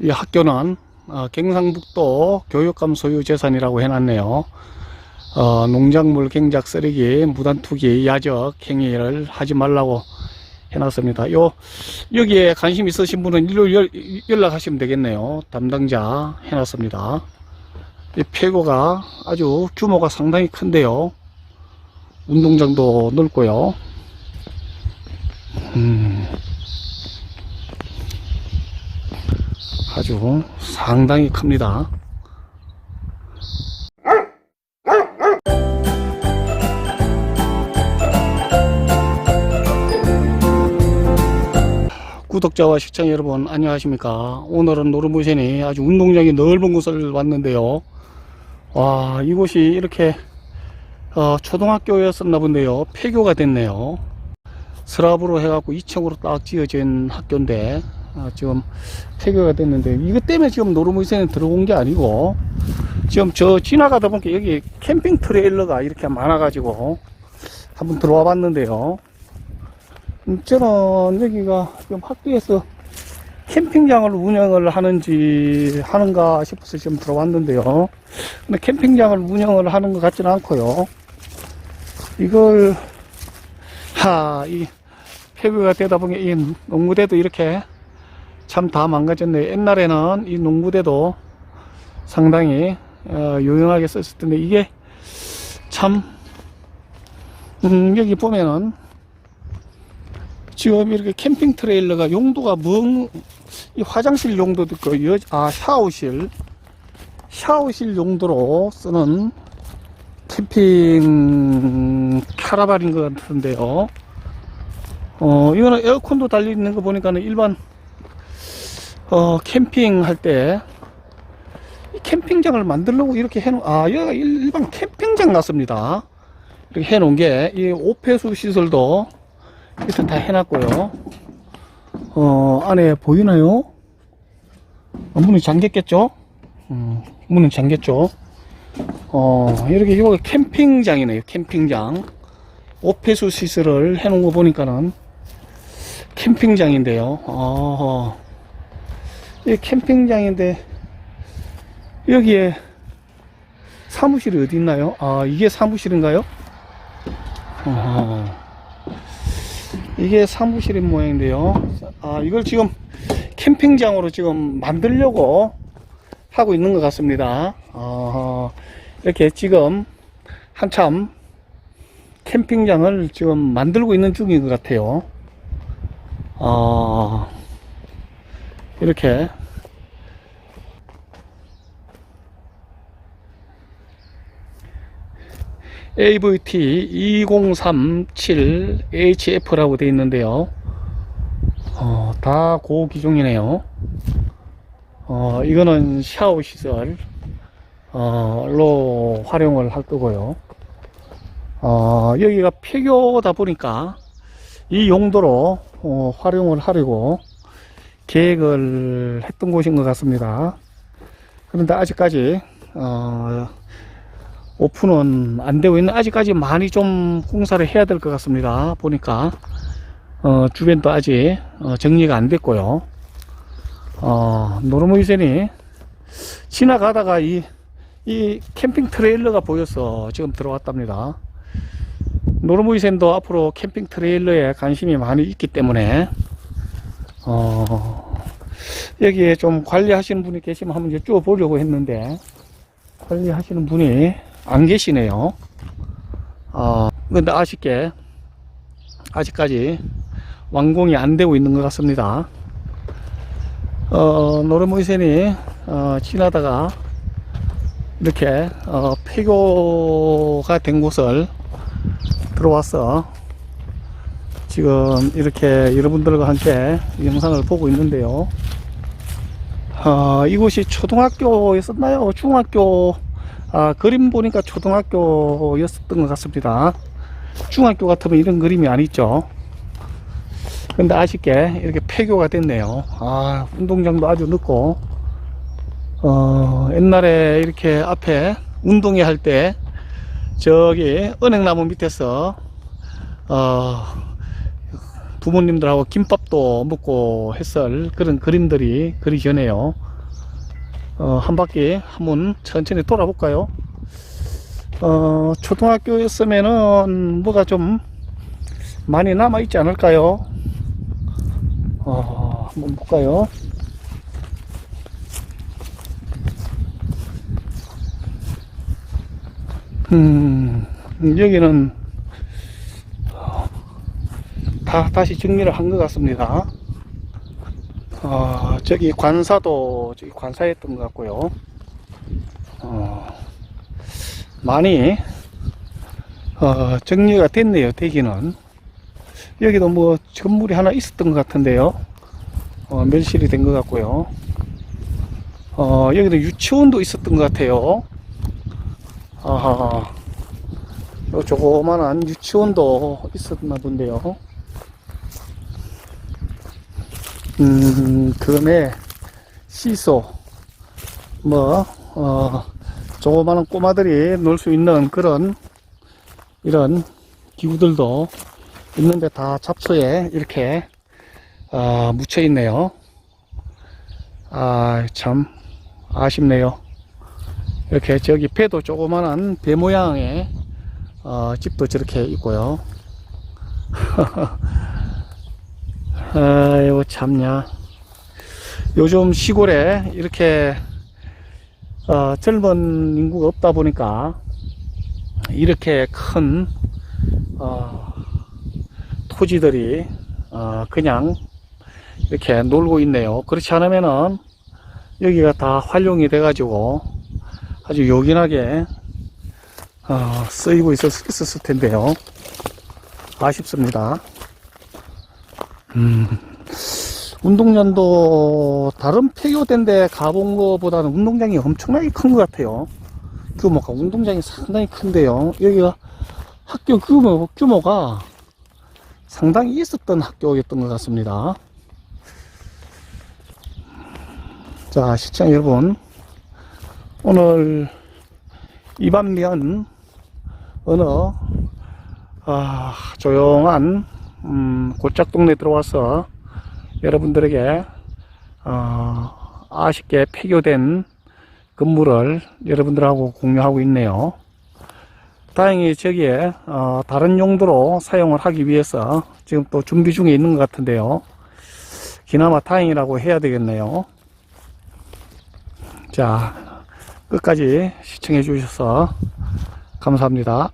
이 학교는 어, 경상북도 교육감 소유 재산이라고 해놨네요. 어, 농작물 경작 쓰레기 무단 투기 야적 행위를 하지 말라고 해놨습니다. 요 여기에 관심 있으신 분은 일로 연- 연락하시면 되겠네요. 담당자 해놨습니다. 이 폐교가 아주 규모가 상당히 큰데요. 운동장도 넓고요. 음, 아주 상당히 큽니다. 구독자와 시청자 여러분 안녕하십니까? 오늘은 노르무센이 아주 운동장이 넓은 곳을 왔는데요. 와 이곳이 이렇게 어, 초등학교였었나 본데요. 폐교가 됐네요. 스랍으로 해갖고 2층으로 딱 지어진 학교인데 아, 지금 폐교가 됐는데 이것 때문에 지금 노르무센에 들어온 게 아니고 지금 저 지나가다 보니까 여기 캠핑 트레일러가 이렇게 많아가지고 한번 들어와 봤는데요 음, 저는 여기가 지금 학교에서 캠핑장을 운영을 하는지 하는가 싶어서 지금 들어왔는데요. 근데 캠핑장을 운영을 하는 것 같지는 않고요. 이걸 하, 이 폐교가 되다 보니 이 농구대도 이렇게 참 다 망가졌네요. 옛날에는 이 농구대도 상당히 어, 유용하게 썼을 텐데 이게 참 음, 여기 보면은 지금 이렇게 캠핑 트레일러가 용도가 뭔, 이 화장실 용도도 있고, 여, 아, 샤워실. 샤워실 용도로 쓰는 캠핑 카라반인 것 같은데요. 어, 이거는 에어컨도 달려 있는 거 보니까는 일반, 어, 캠핑 할 때, 이 캠핑장을 만들려고 이렇게 해놓은, 아, 여기가 일- 일반 캠핑장 같습니다. 이렇게 해놓은 게, 이 오폐수 시설도 일단 다 해놨고요. 어, 안에 보이나요? 어, 문이 잠겼겠죠? 음, 문은 잠겼죠? 어, 이렇게 이거 캠핑장이네요. 캠핑장. 오폐수 시설을 해놓은 거 보니까는 캠핑장인데요. 어, 이 캠핑장인데 여기에 사무실이 어디 있나요? 아, 이게 사무실인가요? 어. 이게 사무실인 모양인데요. 아, 이걸 지금 캠핑장으로 지금 만들려고 하고 있는 것 같습니다. 어, 이렇게 지금 한참 캠핑장을 지금 만들고 있는 중인 것 같아요. 어, 이렇게 AVT 2037HF라고 되어 있는데요. 어, 다 고기종이네요. 어, 이거는 샤워 시설, 어, 로 활용을 할 거고요. 어, 여기가 폐교다 보니까 이 용도로 어, 활용을 하려고 계획을 했던 곳인 것 같습니다. 그런데 아직까지 어, 오픈은 안 되고 있는 아직까지 많이 좀 공사를 해야 될 것 같습니다. 보니까 어, 주변도 아직 어, 정리가 안 됐고요. 어, 노르무이센이 지나가다가 이, 이 캠핑 트레일러가 보여서 지금 들어왔답니다. 노르무이센도 앞으로 캠핑 트레일러에 관심이 많이 있기 때문에 어, 여기에 좀 관리하시는 분이 계시면 한번 여쭈어 보려고 했는데 관리하시는 분이 안 계시네요. 어, 근데 아쉽게 아직까지 완공이 안 되고 있는 것 같습니다. 어, 노르모이센이 어, 지나다가 이렇게 어, 폐교가 된 곳을 들어와서 지금 이렇게 여러분들과 함께 영상을 보고 있는데요. 어, 이곳이 초등학교였었나요? 중학교 아, 그림 보니까 초등학교였었던 것 같습니다. 중학교 같으면 이런 그림이 아니죠. 근데 아쉽게 이렇게 폐교가 됐네요. 아, 운동장도 아주 늦고, 어, 옛날에 이렇게 앞에 운동회 할 때, 저기 은행나무 밑에서, 어, 부모님들하고 김밥도 먹고 했을 그런 그림들이 그리져네요. 어, 한 바퀴 한번 천천히 돌아볼까요? 어, 초등학교였으면은 뭐가 좀 많이 남아 있지 않을까요? 어, 한번 볼까요? 음, 여기는 다 다시 정리를 한 것 같습니다. 어, 저기 관사도 저기 관사였던 것 같고요. 어, 많이 어, 정리가 됐네요. 대기는 여기도 뭐 건물이 하나 있었던 것 같은데요. 어, 멸실이 된 것 같고요. 어, 여기도 유치원도 있었던 것 같아요. 아하, 요 조그만한 유치원도 있었나 본데요. 음, 금에 시소, 뭐, 어, 조그마한 꼬마들이 놀 수 있는 그런, 이런 기구들도 있는데 다 잡초에 이렇게, 어, 묻혀 있네요. 아, 참, 아쉽네요. 이렇게 저기 배도 조그만한 배 모양의, 어, 집도 저렇게 있고요. 아이고 참냐. 요즘 시골에 이렇게 어, 젊은 인구가 없다 보니까 이렇게 큰 어, 토지들이 어, 그냥 이렇게 놀고 있네요. 그렇지 않으면은 여기가 다 활용이 돼 가지고 아주 요긴하게 어, 쓰이고 있었, 있었을 텐데요. 아쉽습니다 음, 운동장도 다른 폐교된 데 가본 것보다는 운동장이 엄청나게 큰 것 같아요. 규모가, 운동장이 상당히 큰데요. 여기가 학교 규모, 규모가 상당히 있었던 학교였던 것 같습니다. 자, 시청 여러분. 오늘 이반면 어느, 아, 조용한 음, 골짝 동네 들어와서 여러분들에게 어, 아쉽게 폐교된 건물을 여러분들하고 공유하고 있네요. 다행히 저기에 어, 다른 용도로 사용을 하기 위해서 지금 또 준비 중에 있는 것 같은데요. 그나마 다행이라고 해야 되겠네요. 자, 끝까지 시청해 주셔서 감사합니다.